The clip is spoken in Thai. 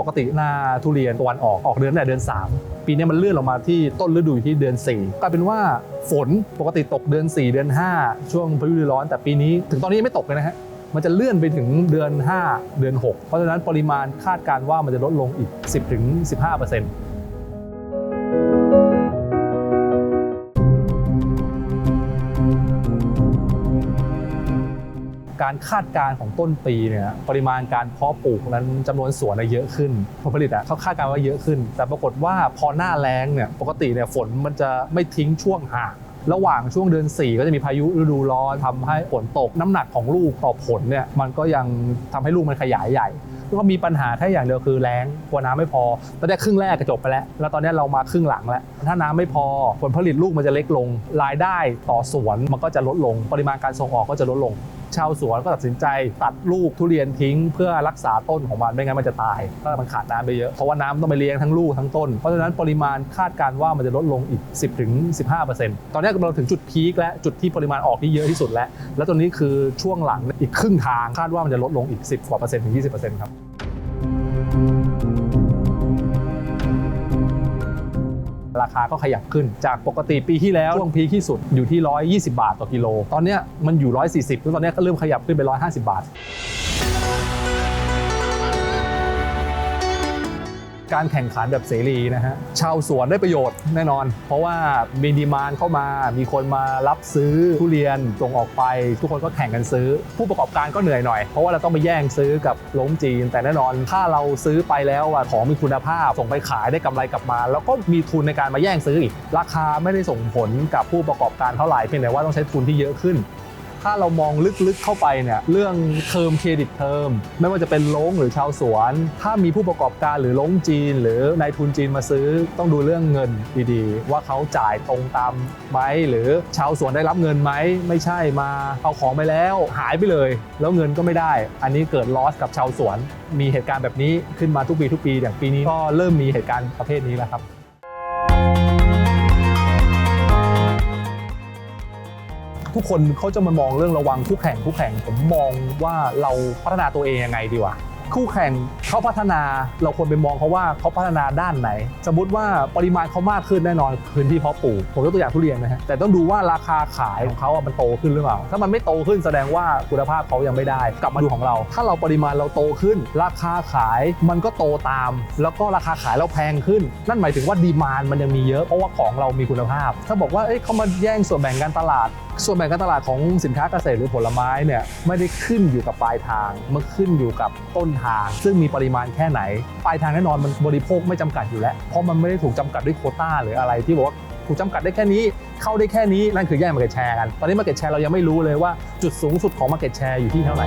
ปกติหน้าทุเรียนตะวันออกออกเดือนแต่เดือน 3 ปีนี้มันเลื่อนลงมาที่ต้นฤดูอยู่ที่เดือน4กลายเป็นว่าฝนปกติตกเดือน 4 เดือน 5 ช่วงพายุฤดูร้อน แต่ปีนี้ถึงตอนนี้ยังไม่ตกเลยนะฮะมันจะเลื่อนไปถึงเดือน 5 เดือน 6 เพราะฉะนั้นปริมาณคาดการว่ามันจะลดลงอีก 10-15% การคาดการณ์ของต้นปีเนี่ยปริมาณการเพาะปลูกนั้นจำนวนสวนน่ะเยอะขึ้น ผลผลิตอะเขาคาดการณ์ว่าเยอะขึ้น แต่ปรากฏว่าพอหน้าแล้งเนี่ยปกติเนี่ยฝนมันจะไม่ทิ้งช่วงห่างระหว่างช่วงเดือน 4 ก็จะมีพายุฤดูร้อนทำให้ฝนตกน้ำหนักของลูกต่อผลเนี่ยมันก็ยังทำให้ลูกมันขยายใหญ่ก็มีปัญหาแค่อย่างเดียวคือแล้งกลัวน้ำไม่พอตอนนี้ครึ่งแรกก็จบไปแล้ว แล้วตอนนี้เรามาครึ่งหลังแล้ว ถ้าน้ำไม่พอผลผลิตลูกมันจะเล็กลง รายได้ต่อสวนมันก็จะลดลง ปริมาณการส่งออกก็จะลดลง ชาวสวนก็ตัดสินใจตัดลูกทุเรียนทิ้ง เพื่อรักษาต้นของมันไม่งั้นมันจะตายถ้ามันขาดน้ำไปเยอะเพราะว่าน้ำต้องไปเลี้ยงทั้งลูกทั้งต้นเพราะฉะนั้นปริมาณคาดการว่ามันจะลดลงอีก 10-15%ตอนนี้เราถึงจุดพีคและจุดที่ปริมาณออกที่เยอะที่สุดแล้ว แล้วตอนนี้คือช่วงหลังอีกครึ่งทางคาดว่ามันจะลดลงอีก 10กว่าเปอร์เซ็นต์ถึง20%ครับ ราคาก็ขยับขึ้น จากปกติปีที่แล้วช่วงพีคที่สุดอยู่ที่ 120 บาทต่อกิโล ตอนนี้มันอยู่ 140แล้วตอนนี้ก็เริ่มขยับขึ้นไป 150 บาท การแข่งขันแบบเสรีนะฮะชาวสวนได้ประโยชน์แน่นอน เพราะว่ามีดีมานเข้ามา มีคนมารับซื้อทุเรียนส่งออกไป ทุกคนก็แข่งกันซื้อ ผู้ประกอบการก็เหนื่อยหน่อย เพราะว่าเราต้องไปแย่งซื้อกับล้งจีน แต่แน่นอนถ้าเราซื้อไปแล้วอะของมีคุณภาพส่งไปขายได้กำไรกลับมา แล้วก็มีทุนในการมาแย่งซื้ออีกราคาไม่ได้ส่งผลกับผู้ประกอบการเท่าไหร่เพียงแต่ว่าต้องใช้ทุนที่เยอะขึ้น ถ้าเรามองลึกๆเข้าไปเนี่ยเรื่องเทอมเครดิตเทอมไม่ว่าจะเป็นโรงหรือชาวสวน ถ้ามีผู้ประกอบการหรือโรงจีน หรือนายทุนจีนมาซื้อต้องดูเรื่องเงินดีๆ ว่าเขาจ่ายตรงตามไหมหรือชาวสวนได้รับเงินไหมไม่ใช่มาเอาของไปแล้วหายไปเลย แล้วเงินก็ไม่ได้ อันนี้เกิดลอสกับชาวสวน มีเหตุการณ์แบบนี้ขึ้นมาทุกปีทุกปีอย่างปีนี้ก็เริ่มมีเหตุการณ์ประเภทนี้แล้วครับ ทุกคนเขาจะมามองเรื่องระวังคู่แข่งคู่แข่งผมมองว่าเราพัฒนาตัวเองยังไงดีวะคู่แข่งเขาพัฒนาเราควรไปมองเขาว่าเขาพัฒนาด้านไหน สมมติว่าปริมาณเขามากขึ้นแน่นอนพื้นที่เพาะปลูกผมยกตัวอย่างทุเรียนนะฮะแต่ต้องดูว่าราคาขายของเขาอะมันโตขึ้นหรือเปล่า ถ้ามันไม่โตขึ้นแสดงว่าคุณภาพเขายังไม่ได้ กลับมาดูของเรา ถ้าเราปริมาณเราโตขึ้น ราคาขายมันก็โตตาม แล้วก็ราคาขายเราแพงขึ้น นั่นหมายถึงว่าดีมานมันยังมีเยอะเพราะว่าของเรามีคุณภาพ ถ้าบอกว่าเอ้ยเขามาแย่งส่วนแบ่งการตลาดส่วนแบ่งการตลาดของสินค้าเกษตรหรือผลไม้เนี่ยไม่ได้ขึ้นอยู่กับปลายทางมันขึ้นอยู่กับต้นทาง ซึ่งมีปริมาณแค่ไหน ปลายทางแน่นอนมันบริโภคไม่จำกัดอยู่แล้ว เพราะมันไม่ได้ถูกจำกัดด้วยโคต้าหรืออะไรที่บอกว่าถูกจำกัดได้แค่นี้ เข้าได้แค่นี้ นั่นคือแย่งมาเก็ตแชร์กัน ตอนนี้มาเก็ตแชร์เรายังไม่รู้เลยว่าจุดสูงสุดของมาเก็ตแชร์อยู่ที่เท่าไหร่